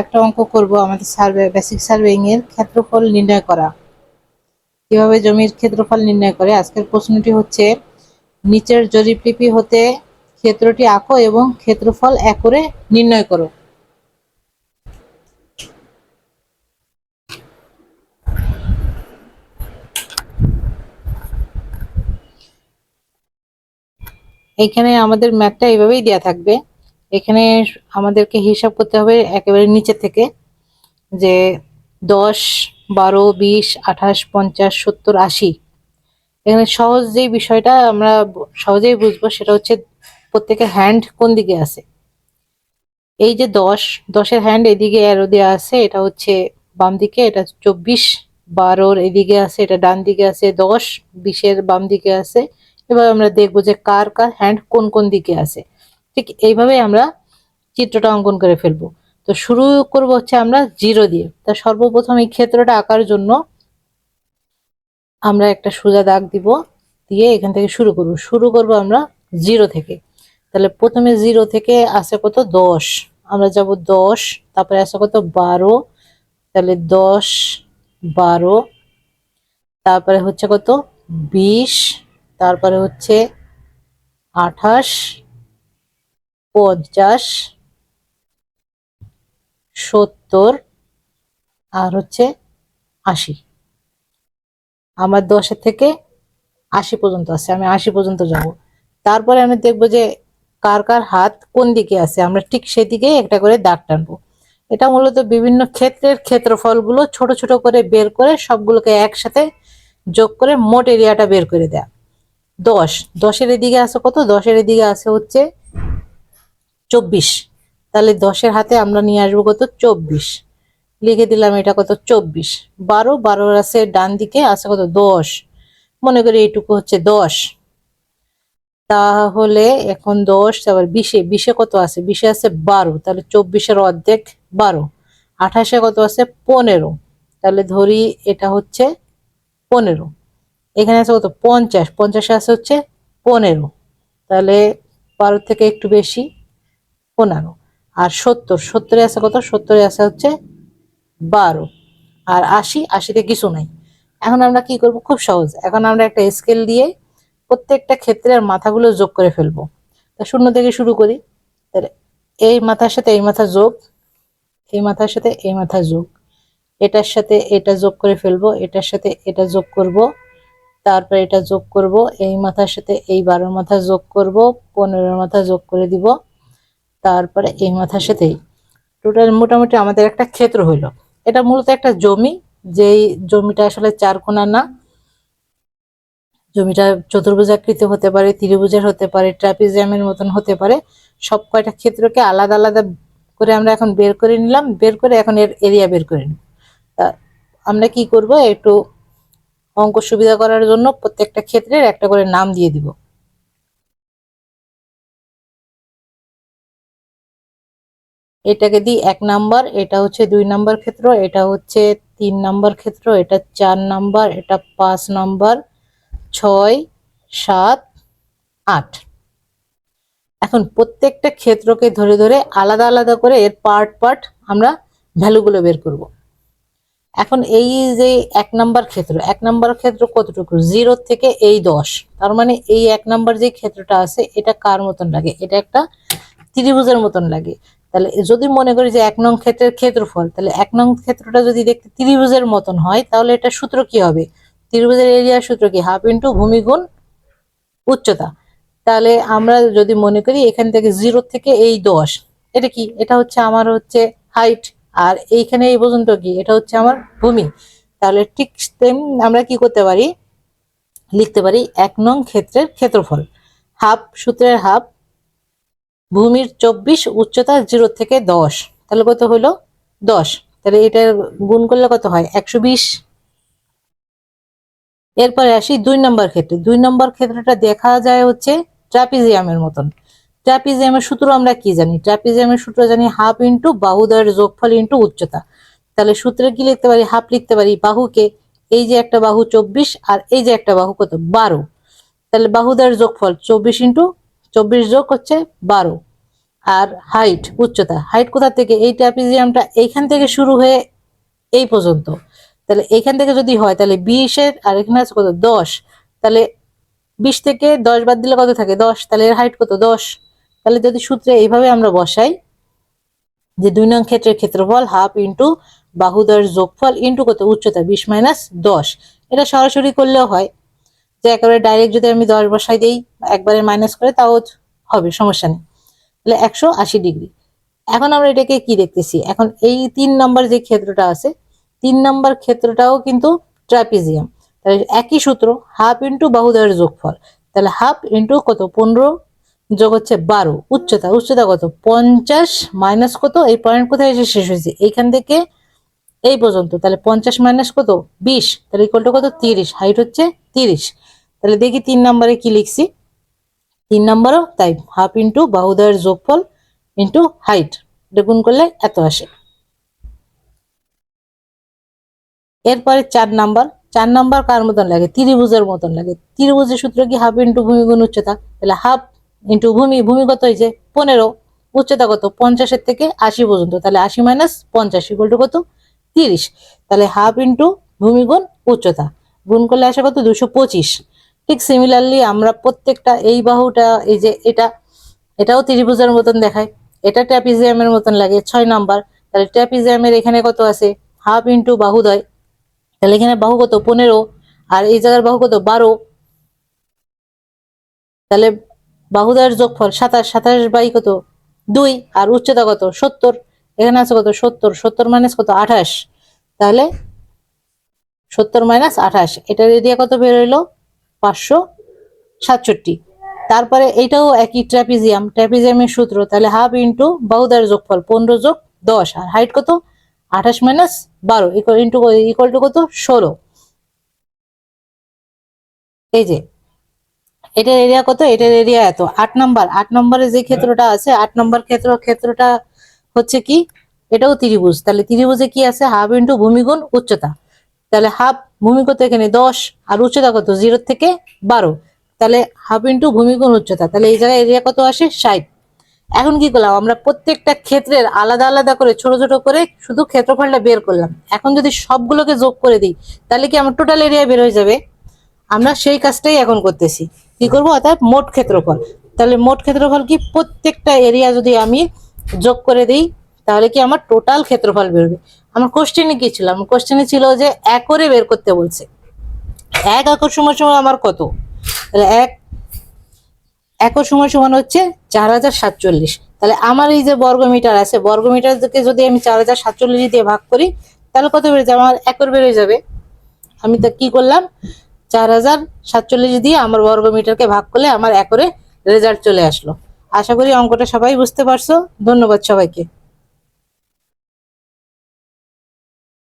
একটা অঙ্ক করব আমাদের সার্ভে বেসিক সার্ভেইং এর ক্ষেত্রফল নির্ণয় করা। কীভাবে জমির ক্ষেত্রফল নির্ণয় করে? আজকের প্রশ্নটি হচ্ছে, নিচের জরিপলিপি হতে ক্ষেত্রটি আঁকো এবং ক্ষেত্রফল একরে নির্ণয় করো। এখানে আমাদের ম্যাথটা এইভাবেই দেওয়া থাকবে। এখানে আমাদেরকে হিসাব করতে হবে একেবারে নিচে থেকে যে দশ, বারো, বিশ, আঠাশ, পঞ্চাশ, সত্তর, আশি। এখানে সহজ যে বিষয়টা আমরা সহজেই বুঝব সেটা হচ্ছে প্রত্যেকের হ্যান্ড কোন দিকে আছে। এই যে দশ, দশের হ্যান্ড এদিকে অ্যারো দেওয়া আছে, এটা হচ্ছে বাম দিকে, এটা চব্বিশ, বারোর এদিকে আছে, এটা ডান দিকে আছে, দশ, বিশের বাম দিকে আছে। এবার আমরা দেখব যে কার কার হ্যান্ড কোন কোন দিকে আছে। ঠিক এইভাবে আমরা চিত্রটা অঙ্কন করে ফেলব। তো শুরু করব হচ্ছে আমরা জিরো দিয়ে। তা সর্বপ্রথম এই ক্ষেত্রটা আঁকার জন্য আমরা একটা সোজা দাগ দিব দিয়ে এখান থেকে শুরু করব। শুরু করব আমরা জিরো থেকে। তাহলে প্রথমে জিরো থেকে আসে কত? দশ। আমরা যাব দশ, তারপরে আসে কত? বারো। তাহলে দশ, বারো। তারপরে হচ্ছে কত? বিশ। তারপরে হচ্ছে আঠাশ। পঞ্চাশ, সত্তর, আর হচ্ছে আশি। আমার দশের থেকে আশি পর্যন্ত আছে, আমি আশি পর্যন্ত যাব। তারপরে আমি দেখব যে কার কার হাত কোন দিকে আছে। আমরা ঠিক সেদিকে একটা করে দাগ টানবো। এটা মূলত বিভিন্ন ক্ষেত্রের ক্ষেত্রফলগুলো ছোট ছোট করে বের করে সবগুলোকে একসাথে যোগ করে মোট এরিয়াটা বের করে দেয়া। দশ। দশের এদিকে আছে কত? দশের এদিকে আছে হচ্ছে চব্বিশ। তাহলে দশের হাতে আমরা নিয়ে আসব কত? চব্বিশ। লিখে দিলাম এটা কত? চব্বিশ। বারো বারোর আছে ডান দিকে, আছে কত? দশ। মনে করি এইটুকু হচ্ছে দশ। তাহলে এখন দশ আবার বিশে। বিশে কত আছে? বিশে আছে বারো। তাহলে চব্বিশের অর্ধেক বারো। আঠাশে কত আছে? পনেরো। তাহলে ধরি এটা হচ্ছে পনেরো। এখানে আছে কত? পঞ্চাশ। পঞ্চাশে আছে হচ্ছে পনেরো। তাহলে বারো থেকে একটু বেশি। পনেরো। আর সত্তর, সত্তরে আছে কত? সত্তরে আছে হচ্ছে বারো। আর আশি, আশিতে কিছু নাই। এখন আমরা কি করব? খুব সহজ। এখন আমরা একটা স্কেল দিয়ে প্রত্যেকটা ক্ষেত্রের মাথাগুলো যোগ করে ফেলব। তা শূন্য থেকে শুরু করি। তাহলে এই মাথার সাথে এই মাথা যোগ, এই মাথার সাথে এই মাথা যোগ। এটার সাথে এটা যোগ করে ফেলব, এটার সাথে এটা যোগ করব। তারপর এটা যোগ করব, এই মাথার সাথে এই বারোর মাথা যোগ করব, পনেরোর মাথা যোগ করে দিব। তারপরে এই মাথার সাথেই টোটাল মোটামুটি আমাদের একটা ক্ষেত্র হইল। এটা মূলত একটা জমি, যেই জমিটা আসলে চার কোণা না। জমিটা চতুর্ভুজাকৃতি হতে পারে, ত্রিভুজের হতে পারে, ট্রাপিজিয়ামের মতন হতে পারে। সব কয়টা ক্ষেত্রকে আলাদা আলাদা করে আমরা এখন বের করে নিলাম। বের করে এখন এর এরিয়া বের করে নিব তা আমরা কি করব? একটু অঙ্ক সুবিধা করার জন্য প্রত্যেকটা ক্ষেত্রের একটা করে নাম দিয়ে দিব। এটাকে দিই এক নাম্বার, এটা হচ্ছে দুই নাম্বার ক্ষেত্র, এটা হচ্ছে তিন নাম্বার ক্ষেত্র, এটা চার নাম্বার, এটা পাঁচ নাম্বার, ছয়, সাত, আট। এখন প্রত্যেকটা ক্ষেত্রকে ধরে ধরে আলাদা আলাদা করে এর পার্ট পার্ট আমরা ভ্যালুগুলো বের করব। এখন এই যে এক নাম্বার ক্ষেত্র, এক নাম্বার ক্ষেত্র কতটুকু? জিরো থেকে এই দশ। তার মানে এই এক নাম্বার যে ক্ষেত্রটা আছে, এটা কার মতন লাগে? এটা একটা ত্রিভুজের মতন লাগে। তাহলে যদি মনে করি যে এক নং ক্ষেত্রের ক্ষেত্রফল, তাহলে এক নং ক্ষেত্রটা যদি দেখতে ত্রিভুজের মতন হয়, তাহলে এটা সূত্র কি হবে? ত্রিভুজের এরিয়ার সূত্র কি? হাফ ইন্টু ভূমি গুণ উচ্চতা। তাহলে আমরা যদি মনে করি এখান থেকে জিরো থেকে এই দশ, এটা কি? এটা হচ্ছে আমার হচ্ছে হাইট আর এইখানে এই পর্যন্ত কি? এটা হচ্ছে আমার ভূমি। তাহলে ঠিক সেম আমরা কি করতে পারি? লিখতে পারি এক নং ক্ষেত্রের ক্ষেত্রফল। হাফ সূত্রের হাফ ভূমির চব্বিশ, উচ্চতা জিরো থেকে দশ। তাহলে কত হলো? দশ। তাহলে এটা গুণ করলে কত হয়? একশো বিশ। এরপরে আসি দুই নম্বর ক্ষেত্রে। দুই নম্বর ক্ষেত্রটা দেখা যায় হচ্ছে ট্রাপিজিয়ামের মতন। ট্রাপিজিয়ামের সূত্র আমরা কি জানি? ট্রাপিজিয়ামের সূত্র জানি হাফ ইন্টু বাহুদয়ের যোগফল ইন্টু উচ্চতা। তাহলে সূত্রে কি লিখতে পারি? হাফ লিখতে পারি বাহুকে। এই যে একটা বাহু চব্বিশ আর এই যে একটা বাহু কত? বারো। তাহলে বাহুদয়ের যোগফল চব্বিশ ইন্টু চব্বিশ যোগ হচ্ছে বারো। আর হাইট উচ্চতা। হাইট কোথা থেকে? এই ট্রাপিজিয়ামটা এইখান থেকে শুরু হয়ে এই পর্যন্ত। তাহলে এইখান থেকে যদি হয়, তাহলে বিশের আর এখানে আছে কত? দশ। তাহলে বিশ থেকে দশ বাদ দিলে কত থাকে? দশ। তাহলে এর হাইট কত? দশ। তাহলে যদি সূত্রে এইভাবে আমরা বসাই, যে দুই নং ক্ষেত্রের ক্ষেত্রফল হাফ ইন্টু বাহুদর যোগফল ইন্টু কত? উচ্চতা বিশ মাইনাস দশ। এটা সরাসরি করলেও হয়। যে একেবারে ডাইরেক্ট যদি আমি দশ বসাই দিই, একবারে মাইনাস করে, তাও হবে, সমস্যা নেই। তাহলে একশো আশি ডিগ্রি এখন আমরা এটাকে কি দেখতেছি? এখন এই তিন নম্বর যে ক্ষেত্রটা আছে, তিন নম্বর ক্ষেত্রটাও কিন্তু ট্রাপিজিয়াম তাহলে একই সূত্র হাফ ইন্টু বাহুদয়ের যোগফল। তাহলে হাফ ইন্টু কত? পনেরো যোগ হচ্ছে বারো। উচ্চতা উচ্চতা কত? পঞ্চাশ মাইনাস কত? এই পয়েন্ট কোথায় এসে শেষ হয়েছে? এইখান থেকে এই পর্যন্ত। তাহলে পঞ্চাশ মাইনাস কত? বিশ। তাহলে ইকুয়াল টু কত? তিরিশ। হাইট হচ্ছে তিরিশ। তাহলে দেখি তিন নম্বরে কি লিখছি। তিন নম্বরও তাই হাফ ইন্টু বাহুদয়ের যোগফল ইন্টু হাইট এটা গুণ করলে এত আসে। এরপরে চার নাম্বার। চার নাম্বার কার মতন লাগে? ত্রিভুজের মতন লাগে। ত্রিভুজের সূত্র কি হাফ ইন্টু ভূমি গুণ উচ্চতা? তাহলে হাফ ইন্টু ভূমি ভূমি কত হয়েছে? পনেরো। উচ্চতা কত? পঞ্চাশের থেকে আশি পর্যন্ত। তাহলে আশি মাইনাস পঞ্চাশ ইকুয়াল টু কত? তিরিশ। তাহলে হাফ ইন্টু ভূমি গুণ উচ্চতা। গুণ করলে আসে কত দুশো পঁচিশ। ঠিক সিমিলারলি আমরা প্রত্যেকটা এই বাহুটা, এই যে এটা, এটাও ত্রিভুজের মতন দেখায়। এটা ট্র্যাপিজিয়ামের মতন লাগে, ছয় নাম্বার। তাহলে ট্র্যাপিজিয়ামের এখানে কত আছে? হাফ ইন্টু বাহুদয়। তাহলে এখানে বাহু কত? পনেরো। আর এই জায়গার বাহু কত? বারো। তাহলে বাহুদয়ের যোগফল সাতাশ। সাতাশ বাই কত? দুই। আর উচ্চতা কত? সত্তর। এখানে আছে কত? সত্তর। সত্তর মাইনাস কত? আঠাশ। তাহলে সত্তর মাইনাস আঠাশ। এটার এরিয়া কত বের হইল? পাঁচশো সাতষট্টি। তারপরে এটাও একই ট্র্যাপিজিয়াম ট্র্যাপিজিয়ামের সূত্র তাহলে হাফ ইন্টু বাহুদার যোগফল পনেরো যোগ দশ। আর হাইট কত? আঠাশ মাইনাস বারো। ইন্টু ইকুয়াল টু কত? ষোলো। এই যে এটার এরিয়া কত? এটার এরিয়া এত। আট নম্বর আট নম্বরে যে ক্ষেত্রটা আছে আট নম্বর ক্ষেত্র ক্ষেত্রটা হচ্ছে কি? এটাও ত্রিভুজ। তাহলে ত্রিভুজে কি আছে? হাফ ইন্টু ভূমিগুণ উচ্চতা। তাহলে হাফ ভূমি কত এখানে? দশ। আর উচ্চতা কত? জিরো থেকে বারো। তাহলে হাফ ইন্টু ভূমিগুণ উচ্চতা। তাহলে এই জায়গায় এরিয়া কত আসে? ষাট। এখন কি করলাম? আমরা প্রত্যেকটা ক্ষেত্রের আলাদা আলাদা করে, ছোট ছোট করে শুধু ক্ষেত্রফলটা বের করলাম। এখন যদি সবগুলোকে যোগ করে দিই, তাহলে কি আমার টোটাল এরিয়া বের হয়ে যাবে? আমরা সেই কাজটাই এখন করতেছি। কি করব? অর্থাৎ মোট ক্ষেত্রফল। তাহলে মোট ক্ষেত্রফল কি? প্রত্যেকটা এরিয়া যদি আমি যোগ করে দিই, তাহলে কি আমার টোটাল ক্ষেত্রফল বেরোবে? আমার কোশ্চেনে কি ছিল? আমার কোশ্চেনে ছিল যে একরে বের করতে বলছে। এক একর সময় সময় আমার কত? তাহলে এক একর সময় সমান হচ্ছে চার হাজার সাতচল্লিশ। তাহলে আমার এই যে বর্গমিটার আছে, বর্গমিটারকে যদি আমি চার হাজার সাতচল্লিশ দিয়ে ভাগ করি, তাহলে কত বেড়ে যাবে? আমার একর বেড়ে যাবে। আমি তা কি করলাম? চার হাজার সাতচল্লিশ দিয়ে আমার বর্গমিটারকে ভাগ করলে আমার একরে রেজাল্ট চলে আসলো। আশা করি অঙ্কটা সবাই বুঝতে পারছ। ধন্যবাদ সবাইকে।